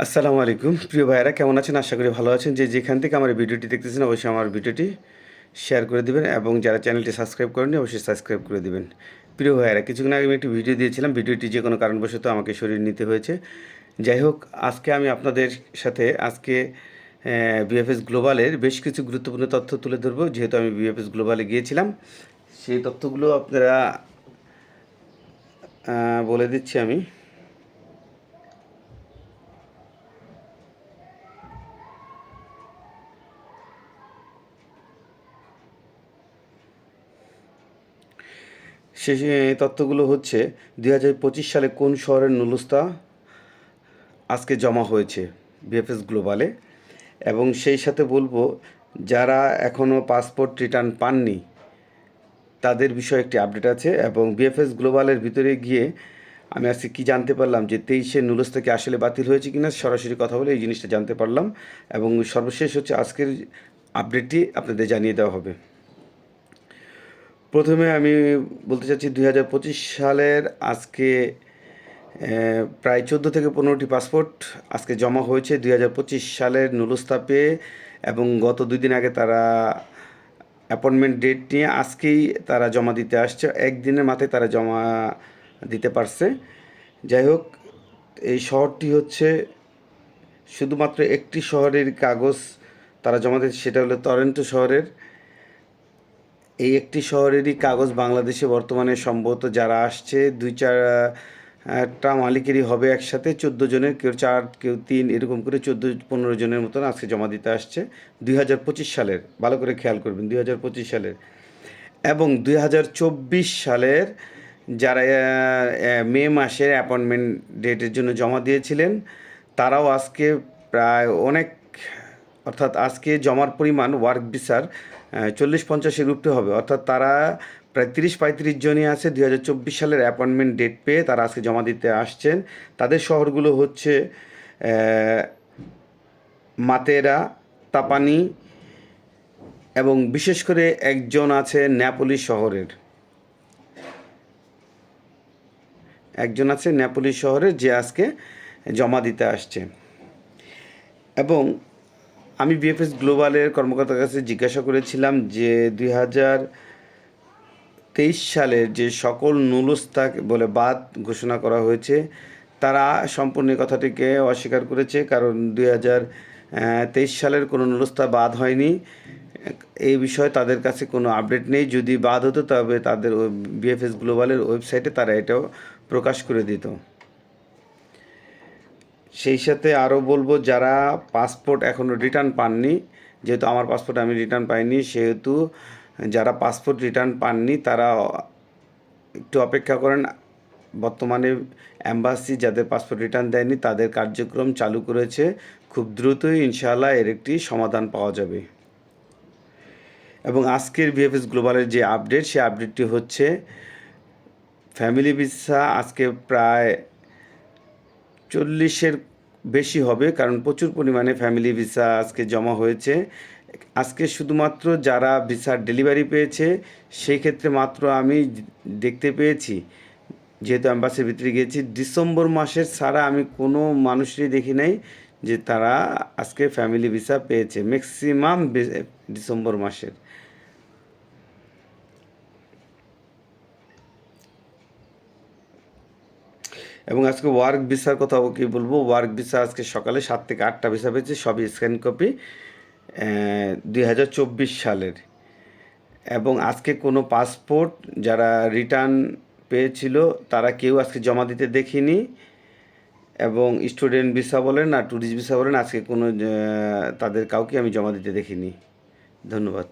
আসসালামু আলাইকুম। প্রিয় ভাইয়েরা, কেমন আছেন? আশা করি ভালো আছেন। যে যেখান থেকে আমার ভিডিওটি দেখতেছেন, অবশ্যই আমার ভিডিওটি শেয়ার করে দেবেন এবং যারা চ্যানেলটি সাবস্ক্রাইব করেননি, অবশ্যই সাবস্ক্রাইব করে দিবেন। প্রিয় ভাইয়েরা, কিছুক্ষণ আগে আমি একটি ভিডিও দিয়েছিলাম। ভিডিওটি যে কোনো কারণবশত আমাকে সরিয়ে নিতে হয়েছে। যাই হোক, আজকে আমি আপনাদের সাথে আজকে বিএফএস গ্লোবালের বেশ কিছু গুরুত্বপূর্ণ তথ্য তুলে ধরবো। যেহেতু আমি বিএফএস গ্লোবালে গিয়েছিলাম, সেই তথ্যগুলো আপনারা বলে দিচ্ছি আমি। সে তথ্যগুলো হচ্ছে, দুই হাজার পঁচিশ সালে কোন শহরের নুলুস্তা আজকে জমা হয়েছে বিএফএস গ্লোবালে? এবং সেই সাথে বলব, যারা এখনও পাসপোর্ট রিটার্ন পাননি, তাদের বিষয়ে একটি আপডেট আছে। এবং বিএফএস গ্লোবালের ভিতরে গিয়ে আমি আজকে কী জানতে পারলাম যে তেইশে নুলুস্তা কি আসলে বাতিল হয়েছে কিনা, সরাসরি কথা বলে এই জিনিসটা জানতে পারলাম। এবং সর্বশেষ হচ্ছে আজকের আপডেটটি আপনাদের জানিয়ে দেওয়া হবে। প্রথমে আমি বলতে চাচ্ছি দুই হাজার পঁচিশ সালের আজকে প্রায় চোদ্দ থেকে পনেরোটি পাসপোর্ট আজকে জমা হয়েছে দুই হাজার পঁচিশ সালের নুলুস্তা পেয়ে এবং গত দুই দিন আগে তারা অ্যাপয়েন্টমেন্ট ডেট নিয়ে আজকেই তারা জমা দিতে আসছে। একদিনের মাথায় তারা জমা দিতে পারছে। যাই হোক, এই শহরটি হচ্ছে শুধুমাত্র একটি শহরের কাগজ তারা জমা দিচ্ছে সেটা হলো টরেন্টো শহরের এই একটি শহরেরই কাগজ বাংলাদেশে বর্তমানে সম্ভবত যারা আসছে, দুই চার একটা মালিকেরই হবে একসাথে। চোদ্দ জনের, কেউ চার, কেউ তিন, এরকম করে চোদ্দ, পনেরো জনের মতন আজকে জমা দিতে আসছে। দুই হাজার পঁচিশ সালের, ভালো করে খেয়াল করবেন, দুই হাজার পঁচিশ সালের। এবং দুই হাজার চব্বিশ সালের যারা মে মাসের অ্যাপয়েন্টমেন্ট ডেটের জন্য জমা দিয়েছিলেন, তারাও আজকে প্রায় অনেক অর্থাৎ আজকে জমার পরিমাণ ওয়ার্ক ভিসার চল্লিশ পঞ্চাশের উপরে হবে। অর্থাৎ তারা প্রায় তিরিশ পঁয়ত্রিশ জনই আছে দুই হাজার চব্বিশ সালের অ্যাপয়েন্টমেন্ট ডেট পেয়ে তারা আজকে জমা দিতে আসছেন। তাদের শহরগুলো হচ্ছে মাতেরা, তাপানি এবং বিশেষ করে একজন আছে ন্যাপোলি শহরের। একজন আছে ন্যাপোলি শহরের যে আজকে জমা দিতে আসছে। এবং আমি বিএফএস গ্লোবালের কর্মকর্তার কাছে জিজ্ঞাসা করেছিলাম যে দুই হাজার তেইশ সালের যে সকল নুলস্তা বলে বাদ ঘোষণা করা হয়েছে, তারা সম্পূর্ণ কথাটিকে অস্বীকার করেছে। কারণ দুই হাজার তেইশ সালের কোনো নুলস্তা বাদ হয়নি। এই বিষয়ে তাদের কাছে কোনো আপডেট নেই। যদি বাদ হতো, তবে তাদের বিএফএস গ্লোবালের ওয়েবসাইটে তারা এটাও প্রকাশ করে দিত। সেই সাথে আরও বলব, যারা পাসপোর্ট এখনও রিটার্ন পাননি, যেহেতু আমার পাসপোর্ট আমি রিটার্ন পাইনি, সেহেতু যারা পাসপোর্ট রিটার্ন পাননি, তারা একটু অপেক্ষা করেন। বর্তমানে অ্যাম্বাসি যাদের পাসপোর্ট রিটার্ন দেয়নি, তাদের কার্যক্রম চালু করেছে। খুব দ্রুতই, ইনশাআল্লাহ, এর একটি সমাধান পাওয়া যাবে। এবং আজকের বিএফএস গ্লোবালের যে আপডেট সেই আপডেটটি হচ্ছে, ফ্যামিলি ভিসা আজকে প্রায় চল্লিশের বেশি হবে, কারণ প্রচুর পরিমাণে ফ্যামিলি ভিসা আজকে জমা হয়েছে। আজকে শুধুমাত্র যারা ভিসার ডেলিভারি পেয়েছে, সেই ক্ষেত্রে মাত্র আমি দেখতে পেয়েছি, যেহেতু অ্যাম্বাসির ভিতরে গিয়েছি, ডিসেম্বর মাসের ছাড়া আমি কোনো মানুষেরই দেখি নাই যে তারা আজকে ফ্যামিলি ভিসা পেয়েছে। ম্যাক্সিমাম ডিসেম্বর মাসের। এবং আজকে ওয়ার্ক ভিসার কথা কি বলব? ওয়ার্ক ভিসা আজকে সকালে সাত থেকে আটটা ভিসা পেয়েছে, সবই স্ক্যান কপি দুই হাজার চব্বিশ সালের। এবং আজকে কোনো পাসপোর্ট যারা রিটার্ন পেয়েছিল, তারা কেউ আজকে জমা দিতে দেখিনি। এবং স্টুডেন্ট ভিসা বলেন আর ট্যুরিস্ট ভিসা বলেন, আজকে কোনো তাদের কাউকে আমি জমা দিতে দেখিনি। ধন্যবাদ।